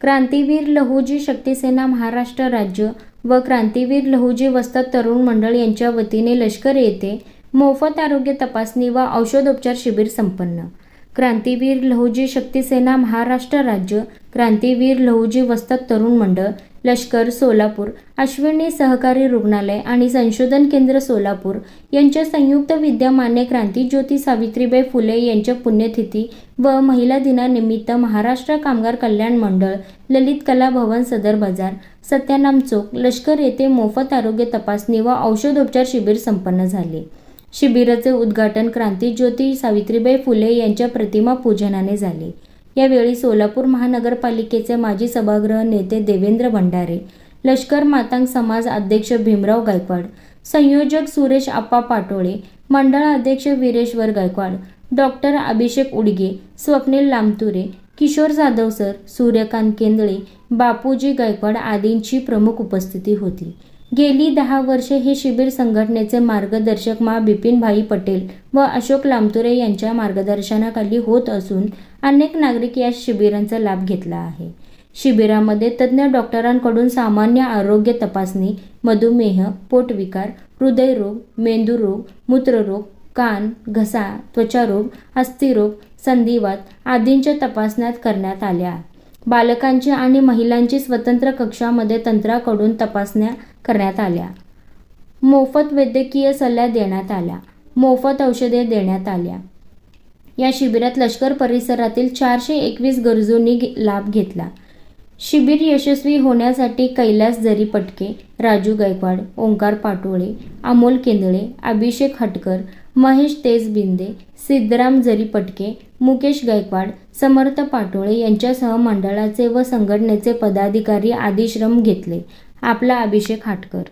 क्रांतीवीर लहुजी शक्तीसेना महाराष्ट्र राज्य व क्रांतीवीर लहुजी वस्ताद तरुण मंडळ यांच्या वतीने लष्कर येथे मोफत आरोग्य तपासणी व औषधोपचार शिबिर संपन्न. क्रांतीवीर लहुजी शक्तीसेना महाराष्ट्र राज्य क्रांतीवीर लहुजी वस्तक तरुण मंडळ लष्कर सोलापूर अश्विनी सहकारी रुग्णालय आणि संशोधन केंद्र सोलापूर यांच्या संयुक्त विद्यमाने क्रांतीज्योती सावित्रीबाई फुले यांच्या पुण्यतिथी व महिला दिनानिमित्त महाराष्ट्र कामगार कल्याण मंडळ ललित कला भवन सदर बाजार सत्यानाम चौक लष्कर येथे मोफत आरोग्य तपासणी व औषधोपचार शिबिर संपन्न झाले. शिबिराचे उद्घाटन क्रांतीज्योती सावित्रीबाई फुले यांच्या प्रतिमा पूजनाने झाले. यावेळी सोलापूर महानगरपालिकेचे माजी सभागृह नेते देवेंद्र भंडारे लष्कर मातांग समाज अध्यक्ष भीमराव गायकवाड संयोजक सुरेश आप्पा पाटोळे मंडळ अध्यक्ष वीरेश्वर गायकवाड डॉक्टर अभिषेक उडगे स्वप्नील लामतुरे किशोर जाधव सर सूर्यकांत केंदळे बापूजी गायकवाड आदींची प्रमुख उपस्थिती होती. गेली दहा वर्षे हे शिबिर संघटनेचे मार्गदर्शक मा. बिपिनभाई पटेल व अशोक लामतुरे यांच्या मार्गदर्शनाखाली होत असून अनेक नागरिक या शिबिरांचा लाभ घेतला आहे. शिबिरामध्ये तज्ज्ञ डॉक्टरांकडून सामान्य आरोग्य तपासणी मधुमेह पोटविकार हृदयरोग मेंदूरोग मूत्ररोग कान घसा त्वचारोग अस्थिरोग संधिवात आदींच्या तपासण्यात करण्यात आल्या. बालकांची आणि महिलांची स्वतंत्र कक्षामध्ये तंत्राकडून तपासण्या करण्यात आल्या. मोफत वैद्यकीय सल्ला देण्यात आल्या. मोफत औषधे देण्यात आल्या. या शिबिरात लष्कर परिसरातील चारशे एकवीस गरजूंनी लाभ घेतला. शिबिर यशस्वी होण्यासाठी कैलास जरी पटके राजू गायकवाड ओंकार पाटोळे अमोल केंदळे अभिषेक हटकर महेश तेजबिंदे सिद्धराम जरी पटके मुकेश गायकवाड समर्थ पाटोळे यांच्यासह मंडळाचे व संघटनेचे पदाधिकारी आदी श्रम घेतले. आपला अभिषेक हाटकर.